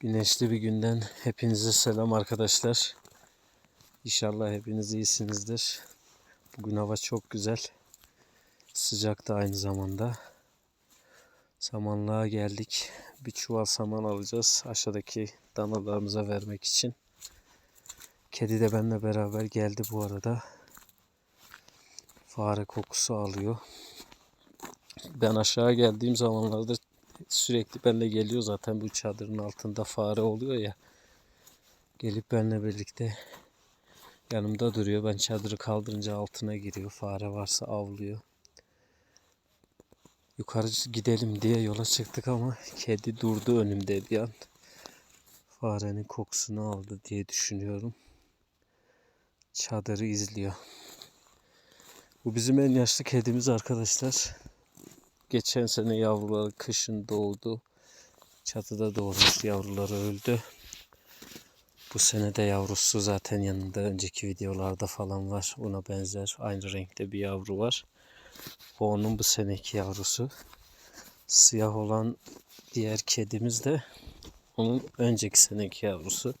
Güneşli bir günden hepinize selam arkadaşlar. İnşallah hepiniz iyisinizdir. Bugün hava çok güzel. Sıcak da aynı zamanda. Samanlığa geldik. Bir çuval saman alacağız aşağıdaki danalarımıza vermek için. Kedi de benimle beraber geldi bu arada. Fare kokusu alıyor. Ben aşağı geldiğim zamanlarda sürekli benimle geliyor zaten bu çadırın altında fare oluyor ya. Gelip benimle birlikte yanımda duruyor. Ben çadırı kaldırınca altına giriyor. Fare varsa avlıyor. Yukarı gidelim diye yola çıktık ama kedi durdu önümde bir an. Farenin kokusunu aldı diye düşünüyorum. Çadırı izliyor. Bu bizim en yaşlı kedimiz arkadaşlar. Geçen sene yavruları kışın doğdu. Çatıda doğmuş yavruları öldü. Bu sene de yavrusu zaten yanında önceki videolarda falan var. Ona benzer aynı renkte bir yavru var. O onun bu seneki yavrusu. Siyah olan diğer kedimiz de onun önceki seneki yavrusu.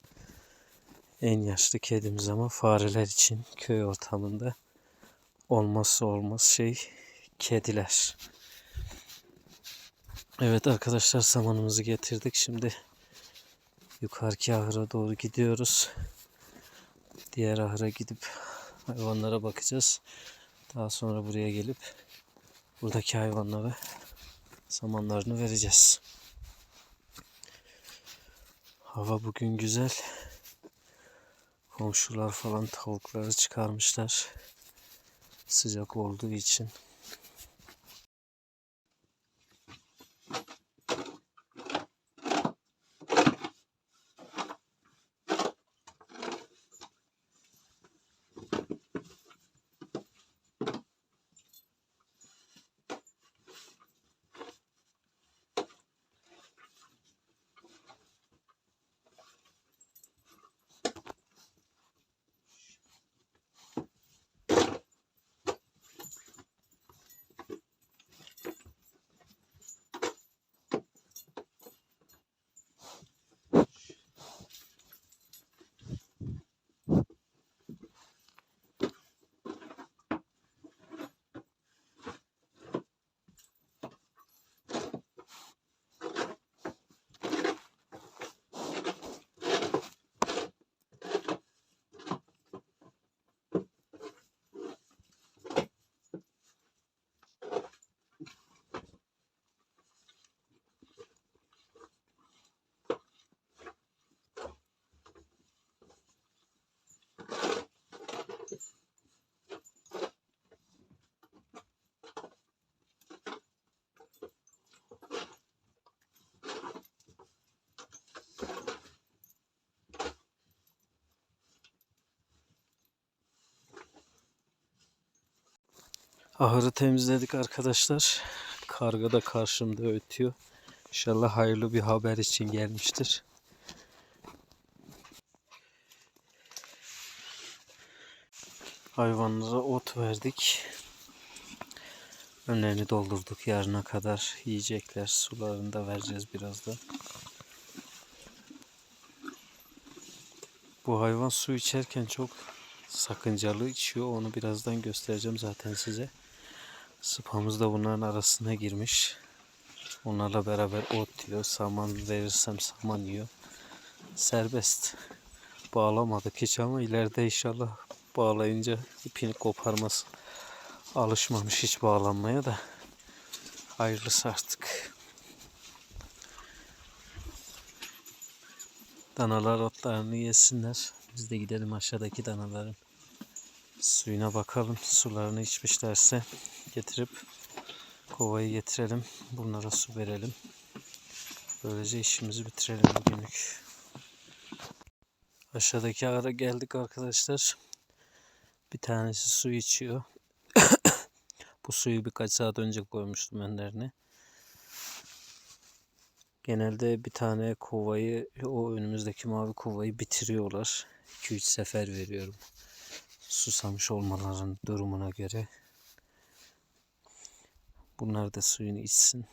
En yaşlı kedimiz ama fareler için köy ortamında olmazsa olmaz şey kediler. Evet arkadaşlar samanımızı getirdik. Şimdi yukarıki ahıra doğru gidiyoruz. Diğer ahıra gidip hayvanlara bakacağız. Daha sonra buraya gelip buradaki hayvanlara samanlarını vereceğiz. Hava bugün güzel. Komşular falan tavukları çıkarmışlar. Sıcak olduğu için. Ahırı temizledik arkadaşlar. Karga da karşımda ötüyor. İnşallah hayırlı bir haber için gelmiştir. Hayvanlara ot verdik. Önlerini doldurduk yarına kadar yiyecekler. Sularını da vereceğiz birazdan. Bu hayvan su içerken çok sakıncalı içiyor. Onu birazdan göstereceğim zaten size. Sıpamız da bunların arasına girmiş. Onlarla beraber ot yiyor. Saman verirsem saman yiyor. Serbest. Bağlamadık hiç ama ileride inşallah bağlayınca ipini koparmaz. Alışmamış hiç bağlanmaya da. Hayırlısı artık. Danalar otlarını yesinler. Biz de gidelim aşağıdaki danaların suyuna bakalım. Sularını içmişlerse getirip kovayı getirelim. Bunlara su verelim. Böylece işimizi bitirelim bugünlük. Aşağıdaki ara geldik arkadaşlar. Bir tanesi su içiyor. Bu suyu birkaç saat önce koymuştum önlerine. Genelde bir tane kovayı, o önümüzdeki mavi kovayı bitiriyorlar. 2-3 sefer veriyorum. Susamış olmaların durumuna göre. Bunlar da suyunu içsin.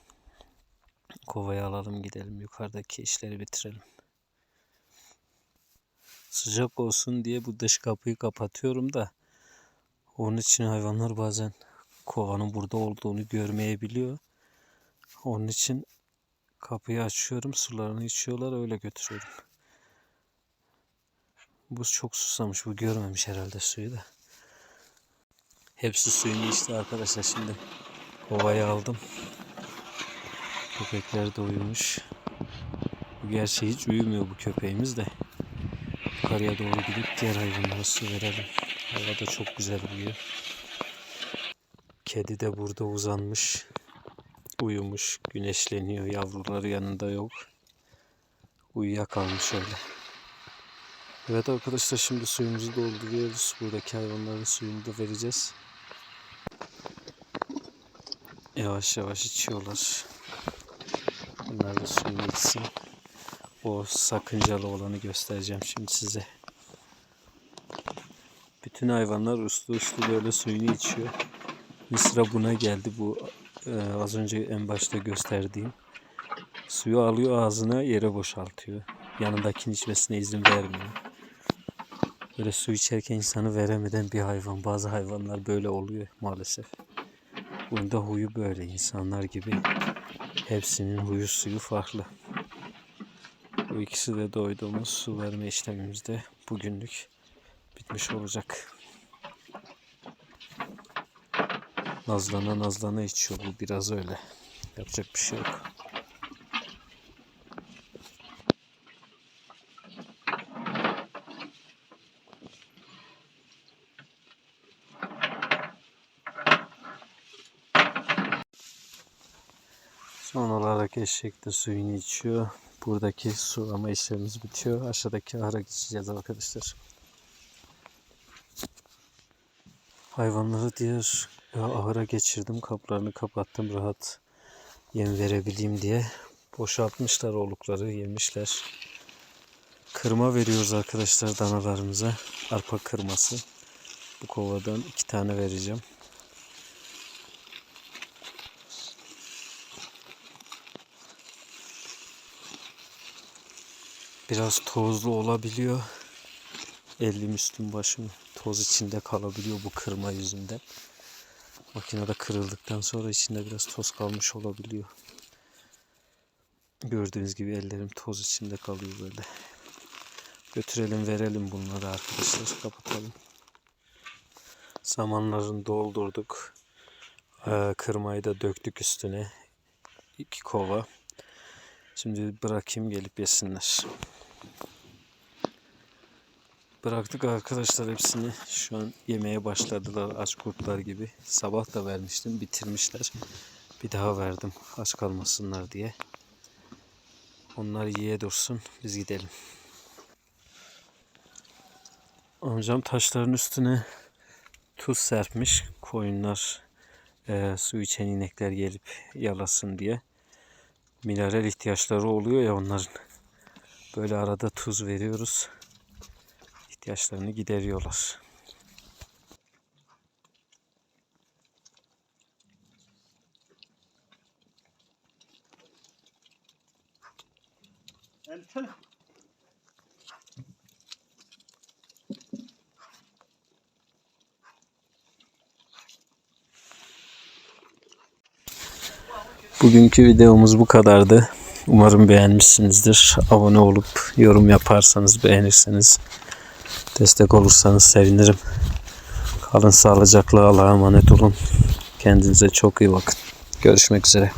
Kovayı alalım gidelim yukarıdaki işleri bitirelim. sıcak olsun diye bu dış kapıyı kapatıyorum da onun için hayvanlar bazen kovanın burada olduğunu görmeyebiliyor. Onun için kapıyı açıyorum, sularını içiyorlar, öyle götürüyorum. Bu çok susamış, bu görmemiş herhalde suyu da. Hepsi suyunu içti arkadaşlar şimdi. Kovayı aldım. Köpekler de uyumuş. Bu gerçi hiç uyumuyor bu köpeğimiz de. Yukarıya doğru gidip diğer hayvanlara su verelim. Hava da çok güzel bugün. Kedi de burada uzanmış. Uyumuş, güneşleniyor. Yavruları yanında yok. Uyuyakalmış öyle. Evet arkadaşlar şimdi suyumuzu dolduruyoruz. Buradaki hayvanların suyunu da vereceğiz. Yavaş yavaş içiyorlar. Bunlar da suyunu içsin. O sakıncalı olanı göstereceğim şimdi size. Bütün hayvanlar uslu uslu böyle suyunu içiyor. Sıra buna geldi bu e, az önce en başta gösterdiğim. Suyu alıyor ağzına yere boşaltıyor. Yanındakinin içmesine izin vermiyor. Böyle su içerken insanı veremeden bir hayvan. Bazı hayvanlar böyle oluyor maalesef. Bunun da huyu böyle insanlar gibi. Hepsinin huyu suyu farklı. Bu ikisi de doyduğumuz su verme işlemimiz de bugünlük bitmiş olacak. Nazlana nazlana içiyor bu biraz öyle. Yapacak bir şey yok. Son olarak eşek de suyunu içiyor. Buradaki sulama işlemimiz bitiyor. Aşağıdaki ahıra geçeceğiz arkadaşlar. Hayvanları diğer ahıra geçirdim. Kaplarını kapattım rahat yem verebileyim diye. Boşaltmışlar olukları, yemişler. Kırma veriyoruz arkadaşlar danalarımıza. Arpa kırması. Bu kovadan iki tane vereceğim. Biraz tozlu olabiliyor. Elim üstüm başım toz içinde kalabiliyor bu kırma yüzünden. Makinede kırıldıktan sonra içinde biraz toz kalmış olabiliyor. Gördüğünüz gibi ellerim toz içinde kalıyor böyle. Götürelim verelim bunları arkadaşlar kapatalım. Samanlarını doldurduk. Ee, kırmayı da döktük üstüne. iki kova. Şimdi bırakayım gelip yesinler. Bıraktık arkadaşlar hepsini. Şu an yemeye başladılar aç kurtlar gibi. Sabah da vermiştim bitirmişler. Bir daha verdim aç kalmasınlar diye. Onlar yiye dursun biz gidelim. Amcam taşların üstüne tuz serpmiş. Koyunlar e, su içen inekler gelip yalasın diye. Mineral ihtiyaçları oluyor ya onların. Böyle arada tuz veriyoruz ihtiyaçlarını gideriyorlar. Elçin. Bugünkü videomuz bu kadardı. Umarım beğenmişsinizdir. Abone olup yorum yaparsanız, beğenirseniz, destek olursanız sevinirim. Kalın sağlıcakla Allah'a emanet olun. Kendinize çok iyi bakın. Görüşmek üzere.